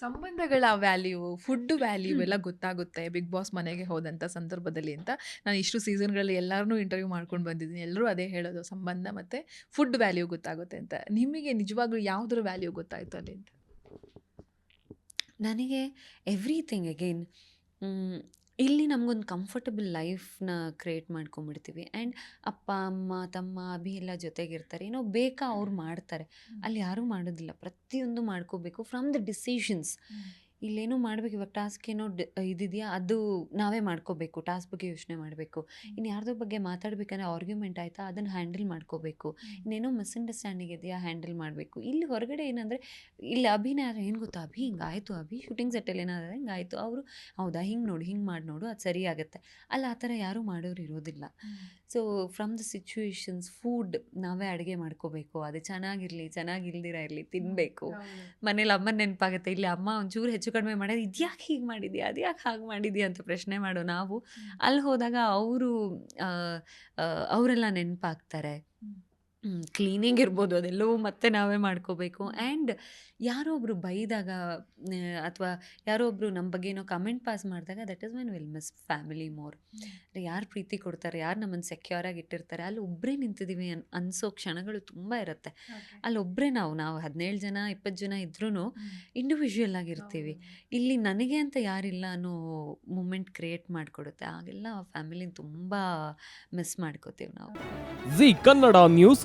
ಸಂಬಂಧಗಳ value food value ಎಲ್ಲ ಗೊತ್ತಾಗುತ್ತೆ ಬಿಗ್ ಬಾಸ್ ಮನೆಗೆ ಹೋದಂಥ ಸಂದರ್ಭದಲ್ಲಿ ಅಂತ. ನಾನು ಇಷ್ಟು ಸೀಸನ್ಗಳಲ್ಲಿ ಎಲ್ಲರನ್ನೂ ಇಂಟರ್ವ್ಯೂ ಮಾಡ್ಕೊಂಡು ಬಂದಿದ್ದೀನಿ. ಎಲ್ಲರೂ ಅದೇ ಹೇಳೋದು ಸಂಬಂಧ ಮತ್ತು ಫುಡ್ ವ್ಯಾಲ್ಯೂ ಗೊತ್ತಾಗುತ್ತೆ ಅಂತ. ನಿಮಗೆ ನಿಜವಾಗ್ಲೂ ಯಾವುದ್ರ ವ್ಯಾಲ್ಯೂ ಗೊತ್ತಾಯ್ತು ಅಲ್ಲಿ ಅಂತ? ನನಗೆ ಎವ್ರಿಥಿಂಗ್ ಅಗೇನ್ ಇಲ್ಲಿ ನಮಗೊಂದು ಕಂಫರ್ಟಬಲ್ ಲೈಫ್ನ ಕ್ರಿಯೇಟ್ ಮಾಡ್ಕೊಂಡ್ಬಿಡ್ತೀವಿ. ಆ್ಯಂಡ್ ಅಪ್ಪ ಅಮ್ಮ ತಮ್ಮ ಅಭಿ ಎಲ್ಲ ಜೊತೆಗಿರ್ತಾರೆ. ಏನೋ ಬೇಕಾ ಅವ್ರು ಮಾಡ್ತಾರೆ. ಅಲ್ಲಿ ಯಾರೂ ಮಾಡೋದಿಲ್ಲ. ಪ್ರತಿಯೊಂದು ಮಾಡ್ಕೋಬೇಕು ಫ್ರಮ್ ದ ಡಿಸಿಷನ್ಸ್ ಇಲ್ಲೇನೋ ಮಾಡ್ಬೇಕು ಇವಾಗ ಟಾಸ್ಕ್ ಏನೋ ಇದಿದೆಯಾ ಅದು ನಾವೇ ಮಾಡ್ಕೋಬೇಕು ಟಾಸ್ಕ್ ಬಗ್ಗೆ ಯೋಚನೆ ಮಾಡಬೇಕು. ಇನ್ನು ಯಾರ್ದೋ ಬಗ್ಗೆ ಮಾತಾಡ್ಬೇಕಂದ್ರೆ ಆರ್ಗ್ಯುಮೆಂಟ್ ಆಯಿತಾ ಅದನ್ನು ಹ್ಯಾಂಡಲ್ ಮಾಡ್ಕೋಬೇಕು. ಇನ್ನೇನೋ ಮಿಸ್ಅಂಡರ್ಸ್ಟ್ಯಾಂಡಿಂಗ್ ಇದೆಯಾ ಹ್ಯಾಂಡಲ್ ಮಾಡಬೇಕು. ಇಲ್ಲಿ ಹೊರಗಡೆ ಏನಂದರೆ ಇಲ್ಲಿ ಅಭಿನಯ ಏನು ಗೊತ್ತಾ ಅಭಿ ಹಿಂಗಾಯಿತು ಅಭಿ ಶೂಟಿಂಗ್ ಸೆಟ್ಟಲ್ಲಿ ಏನಾದ್ರೆ ಹಿಂಗಾಯಿತು ಅವರು ಹೌದಾ ಹಿಂಗೆ ನೋಡು ಹಿಂಗೆ ಮಾಡಿ ನೋಡು ಅದು ಸರಿ ಆಗುತ್ತೆ. ಅಲ್ಲ ಆ ಥರ ಯಾರೂ ಮಾಡೋರು ಇರೋದಿಲ್ಲ. So from the situations food ನಾವೇ ಅಡುಗೆ ಮಾಡ್ಕೋಬೇಕು ಅದು ಚೆನ್ನಾಗಿರಲಿ ಚೆನ್ನಾಗಿಲ್ದಿರ ಇರಲಿ ತಿನ್ನಬೇಕು ಮನೇಲಿ ಅಮ್ಮನ ನೆನಪಾಗುತ್ತೆ ಇಲ್ಲಿ ಅಮ್ಮ ಒಂಚೂರು ಹೆಚ್ಚು ಕಡಿಮೆ ಮಾಡೋದು ಇದ್ಯಾಕೆ ಹೀಗೆ ಮಾಡಿದ್ಯಾ ಅದ್ಯಾಕೆ ಹಾಗೆ ಮಾಡಿದ್ಯಾ ಅಂತ ಪ್ರಶ್ನೆ ಮಾಡೋ ನಾವು ಅಲ್ಲಿ ಹೋದಾಗ ಅವರು ಅವರೆಲ್ಲ ನೆನಪಾಗ್ತಾರೆ. ಹ್ಮ್. ಕ್ಲೀನಿಂಗ್ ಇರ್ಬೋದು ಅದೆಲ್ಲವೂ ಮತ್ತೆ ನಾವೇ ಮಾಡ್ಕೋಬೇಕು. ಆ್ಯಂಡ್ ಯಾರೋ ಒಬ್ರು ಬೈದಾಗ ಅಥವಾ ಯಾರೋ ಒಬ್ರು ನಮ್ಮ ಬಗ್ಗೆ ಏನೋ ಕಮೆಂಟ್ ಪಾಸ್ ಮಾಡಿದಾಗ that is when will miss family more. ಯಾರು ಪ್ರೀತಿ ಕೊಡ್ತಾರೆ ಯಾರು ನಮ್ಮನ್ನು ಸೆಕ್ಯೂರ್ ಆಗಿ ಇಟ್ಟಿರ್ತಾರೆ ಅಲ್ಲಿ ಒಬ್ಬರೇ ನಿಂತಿದ್ದೀವಿ ಅನ್ ಅನ್ಸೋ ಕ್ಷಣಗಳು ತುಂಬ ಇರುತ್ತೆ. ಅಲ್ಲಿ ಒಬ್ಬರೇ ನಾವು ನಾವು ಹದಿನೇಳು ಜನ ಇಪ್ಪತ್ತು ಜನ ಇದ್ರೂ ಇಂಡಿವಿಜುವಲ್ ಆಗಿರ್ತೀವಿ. ಇಲ್ಲಿ ನನಗೆ ಅಂತ ಯಾರಿಲ್ಲ ಅನ್ನೋ ಮೂಮೆಂಟ್ ಕ್ರಿಯೇಟ್ ಮಾಡಿಕೊಡುತ್ತೆ ಆಗೆಲ್ಲ ಫ್ಯಾಮಿಲಿನ ತುಂಬ ಮಿಸ್ ಮಾಡ್ಕೋತೀವಿ ನಾವು. G Kannada news